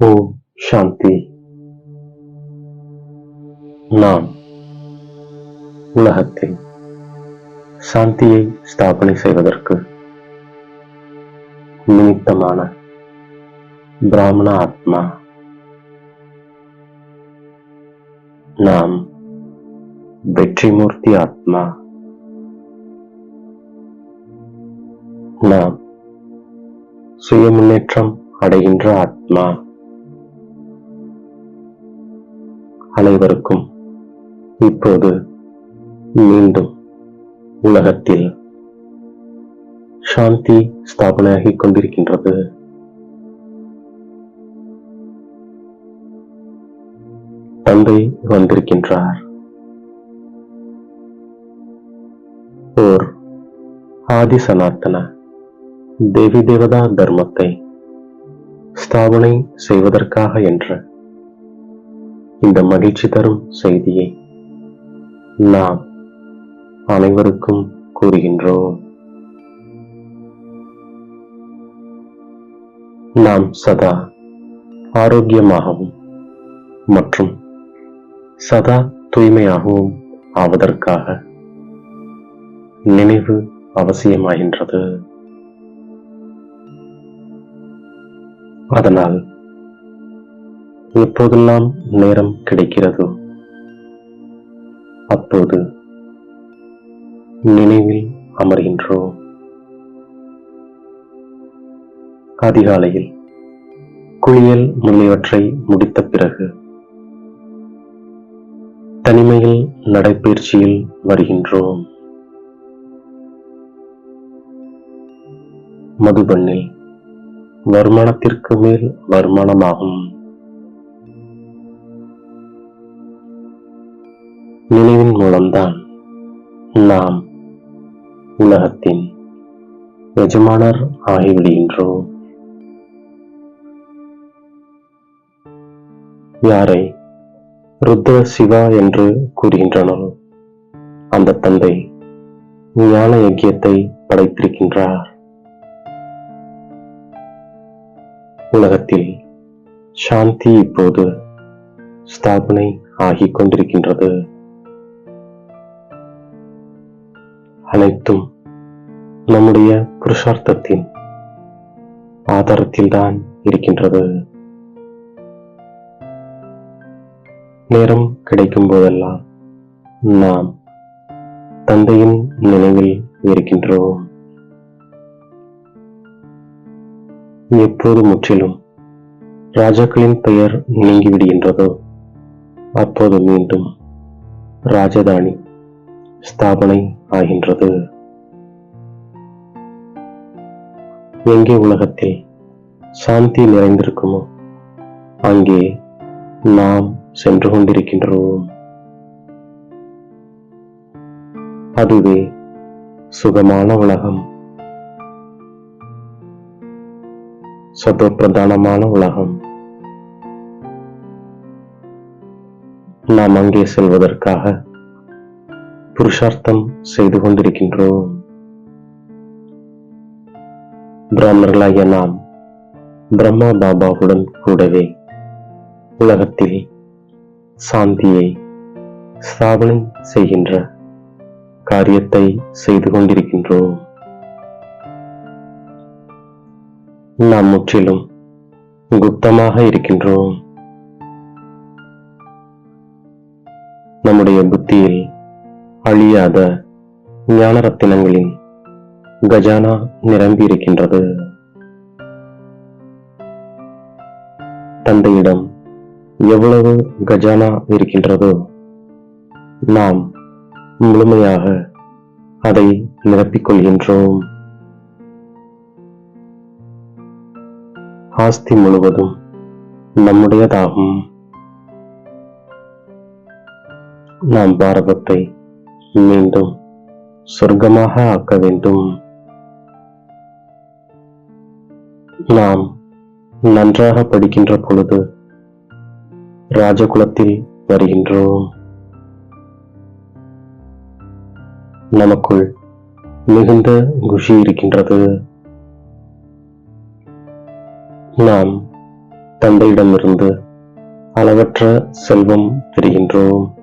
ஓம் சாந்தி நாம் உலகத்தில் சாந்தியை ஸ்தாபனை செய்வதற்கு நிமித்தமான பிராமண ஆத்மா நாம் வெற்றிமூர்த்தி ஆத்மா நாம் சுய முன்னேற்றம் அடைகின்ற ஆத்மா அனைவருக்கும் இப்போது மீண்டும் உலகத்தில் சாந்தி ஸ்தாபனையாகிக் கொண்டிருக்கின்றது. தந்தை வந்திருக்கின்றார். ஓர் ஆதி சனாத்தன தேவி தேவதா தர்மத்தை ஸ்தாபனை செய்வதற்காக என்ற இந்த மகிழ்ச்சி தரும் செய்தியை நாம் அனைவருக்கும் கூறுகின்றோம். நாம் சதா ஆரோக்கியமாகவும் மற்றும் சதா தூய்மையாகவும் ஆவதற்காக நினைவு அவசியமாகின்றது. அதனால் எப்போதெல்லாம் நேரம் கிடைக்கிறதோ அப்போது நினைவில் அமர்கின்றோம் அதிகாலையில் குளியல் முதலியவற்றை முடித்த பிறகு தனிமையில் நடைபயிற்சியில் வருகின்றோம். மதுபண்ணில் வருமானத்திற்கு மேல் வருமானமாகும். மூலம்தான் நாம் உலகத்தின் எஜமானர் ஆகிவிடுகின்றோம் யாரை? ருத்ர சிவா என்று கூறுகின்றனர் அந்த தந்தை ஞான யக்கியத்தை படைத்திருக்கின்றார். உலகத்தில் சாந்தி இப்போது ஸ்தாபனை ஆகிக் கொண்டிருக்கின்றது. அனைத்தும் நம்முடைய புருஷார்த்தத்தின் ஆதாரத்தில்தான் இருக்கின்றது. நேரம் கிடைக்கும் போதெல்லாம் நாம் தந்தையின் நினைவில் இருக்கின்றோம். எப்போது முற்றிலும் ராஜாக்களின் பெயர் நீங்கிவிடுகின்றதோ அப்போது மீண்டும் ராஜதானி ஸ்தாபனை ஆகின்றது. எங்கே உலகத்தில் சாந்தி நிறைந்திருக்குமோ அங்கே நாம் சென்று கொண்டிருக்கின்றோம். அதுவே சுகமான உலகம். சதோப்பிரதானமான உலகம். நாம் அங்கே செல்வதற்காக புருஷார்த்தம் செய்து கொண்டிருக்கின்றோம். பிராமணர்களாகிய நாம் பிரம்மா பாபாவுடன் கூடவே உலகத்தில் சாந்தியை ஸ்தாபனை செய்கின்ற காரியத்தை செய்து கொண்டிருக்கின்றோம். நாம் முற்றிலும் குப்தமாக இருக்கின்றோம். நம்முடைய புத்தியில் அழியாத ஞான ரத்தினங்களின் கஜானா நிரம்பி இருக்கின்றது தந்தையிடம் எவ்வளவு கஜானா இருக்கின்றதோ நாம் முழுமையாக அதை நிரப்பிக் கொள்கின்றோம் ஆஸ்தி முழுவதும் நம்முடையதாகும். நாம் பாரதத்தை மீண்டும் சொர்க்கமாக ஆக்க வேண்டும். நாம் நன்றாக படிக்கின்ற பொழுது ராஜகுலத்தில் வருகின்றோம். நமக்குள் மிகுந்த குஷி இருக்கின்றது. நாம் தந்தையிடமிருந்து அளவற்ற செல்வம் பெறுகின்றோம்.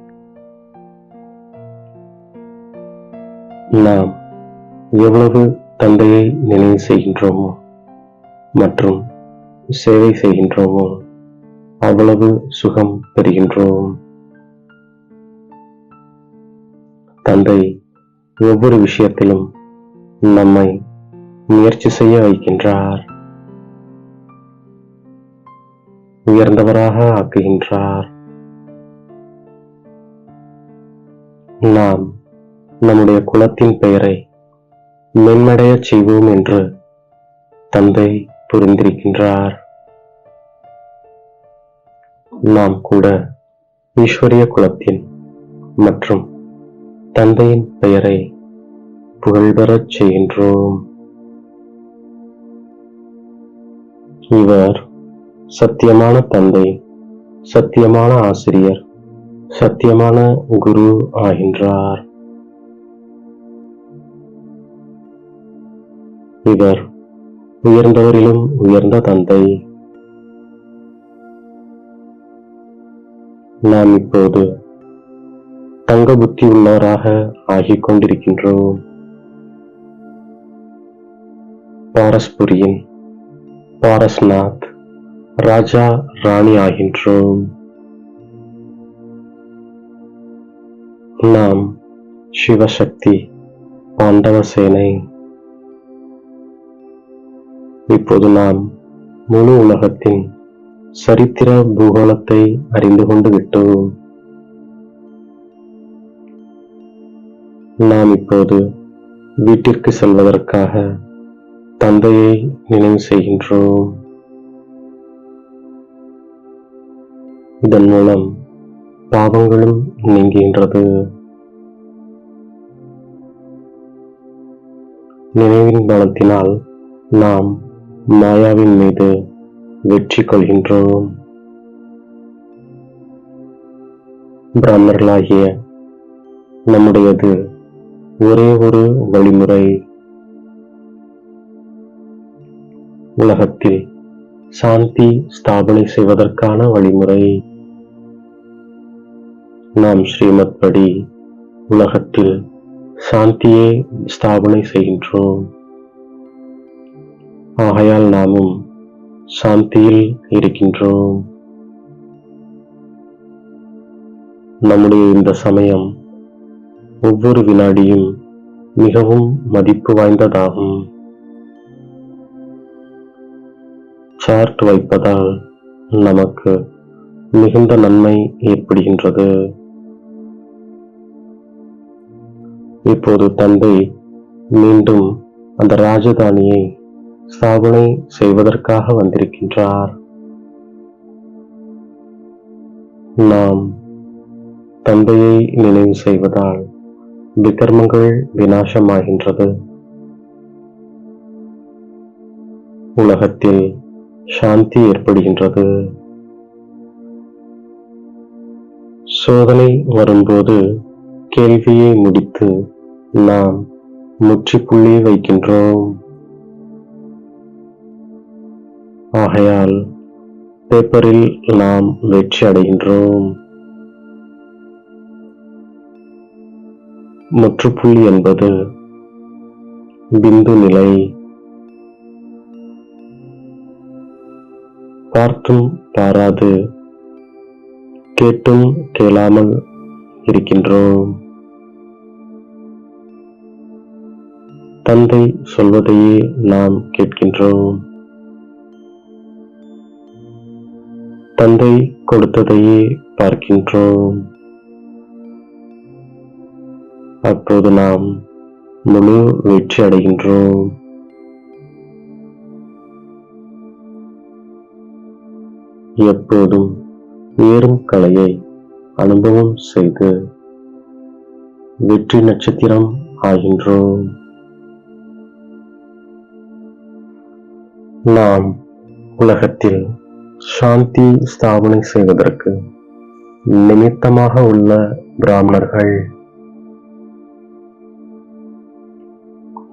நாம் எவ்வளவு தந்தையை நினைவு செய்கின்றோமோ மற்றும் சேவை செய்கின்றோமோ அவ்வளவு சுகம் பெறுகின்றோம். தந்தை ஒவ்வொரு விஷயத்திலும் நம்மை முயற்சி செய்ய வைக்கின்றார். உயர்ந்தவராக ஆக்குகின்றார். நாம் நம்முடைய குலத்தின் பெயரை மென்மடையச் செய்வோம் என்று தந்தை புரிந்திருக்கின்றார். நாம் கூட ஈஸ்வரிய குலத்தின் மற்றும் தந்தையின் பெயரை புகழ்பெறச் செய்கின்றோம். இவர் சத்தியமான தந்தை சத்தியமான ஆசிரியர் சத்தியமான குரு ஆகின்றார். இவர் உயர்ந்தவரிலும் உயர்ந்த தந்தை. நாம் இப்போது தங்க புத்தி உள்ளவராக ஆகிக் கொண்டிருக்கின்றோம். பாரஸ்புரியின் பாரஸ்நாத் ராஜா ராணி ஆகின்றோம். நாம் சிவசக்தி பாண்டவ சேனை இப்போது நாம் முழு உலகத்தின் சரித்திர பூகோளத்தை அறிந்து கொண்டு விட்டோம். நாம் இப்போது வீட்டிற்கு செல்வதற்காக தந்தையை நினைவு செய்கின்றோம். இதன் மூலம் பாவங்களும் நீங்குகின்றது. நினைவின் பலத்தினால் நாம் மாயாவின் மீது வெற்றி கொள்கின்றோம். பிராமணர்களாகிய நம்முடையது ஒரே ஒரு வழிமுறை. உலகத்தில் சாந்தி ஸ்தாபனை செய்வதற்கான வழிமுறை. நாம் ஸ்ரீமத் படி உலகத்தில் சாந்தியை ஸ்தாபனை செய்கின்றோம். ஆகையால் நாமும் சாந்தியில் இருக்கின்றோம். நம்முடைய இந்த சமயம் ஒவ்வொரு வினாடியும் மிகவும் மதிப்பு வாய்ந்ததாகும். சார்ட் வைப்பதால் நமக்கு மிகுந்த நன்மை ஏற்படுகின்றது. இப்போது தந்தை மீண்டும் அந்த ராஜதானியை ஸ்தாபனை செய்வதற்காக வந்திருக்கின்றார். நாம் தந்தையை நினைவு செய்வதால் விகர்மங்கள் வினாசமாகின்றது உலகத்தில் சாந்தி ஏற்படுகின்றது. சோதனை வரும்போது கேள்வியை முடித்து நாம் முற்றுப்புள்ளி வைக்கின்றோம். ஆகையால் பேப்பரில் நாம் வெற்றி அடைகின்றோம். முற்றுப்புள்ளி என்பது பிந்து நிலை. பார்த்தும் பாராது கேட்டும் கேளாமல் இருக்கின்றோம். தந்தை சொல்வதையே நாம் கேட்கின்றோம். தந்தை கொடுத்ததையே பார்க்கின்றோம். அப்போது நாம் முழு வெற்றி அடைகின்றோம். எப்போதும் ஏறும் கலையை அனுபவம் செய்து வெற்றி நட்சத்திரம் ஆகின்றோம். நாம் உலகத்தில் சாந்தி ஸ்தாபனை செய்வதற்கு நிமித்தமாக உள்ள பிராமணர்கள்.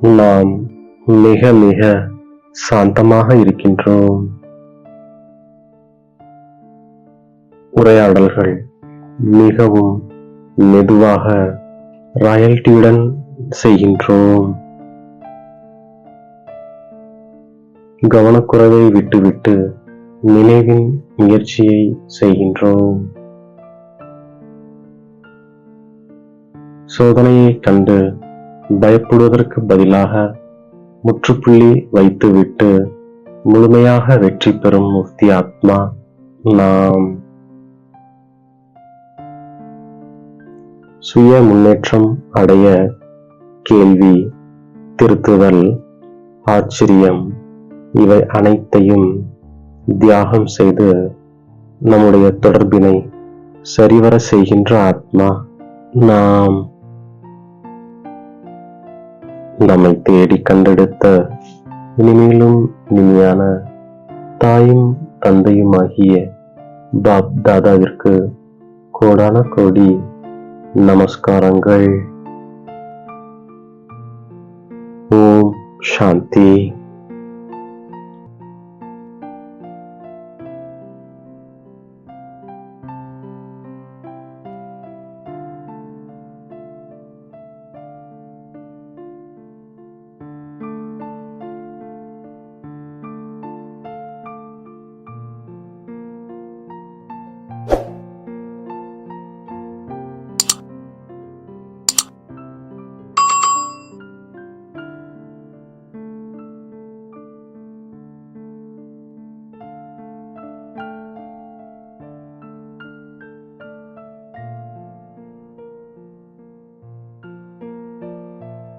நாம் மிக மிக சாந்தமாக இருக்கின்றோம். உரையாடல்கள் மிகவும் மெதுவாக ராயல்டியுடன் செய்கின்றோம். கவனக்குறைவை விட்டுவிட்டு நினைவின் முயற்சியை செய்கின்றோம். சோதனையை கண்டு பயப்படுவதற்கு பதிலாக முற்றுப்புள்ளி வைத்துவிட்டு முழுமையாக வெற்றி பெறும் முக்தி ஆத்மா நாம். சுய முன்னேற்றம் அடைய கேள்வி திருத்துதல் ஆச்சரியம் இவை அனைத்தையும் தியாகம் செய்து நம்முடைய தொடர்பினை சரிவர செய்கின்ற ஆத்மா நாம். நம்மை தேடி கண்டெடுத்த இனிமேலும் இனிமையான தாயும் தந்தையும் ஆகிய பாப் தாதாவிற்கு கோடான கோடி நமஸ்காரங்கள். ஓம் சாந்தி.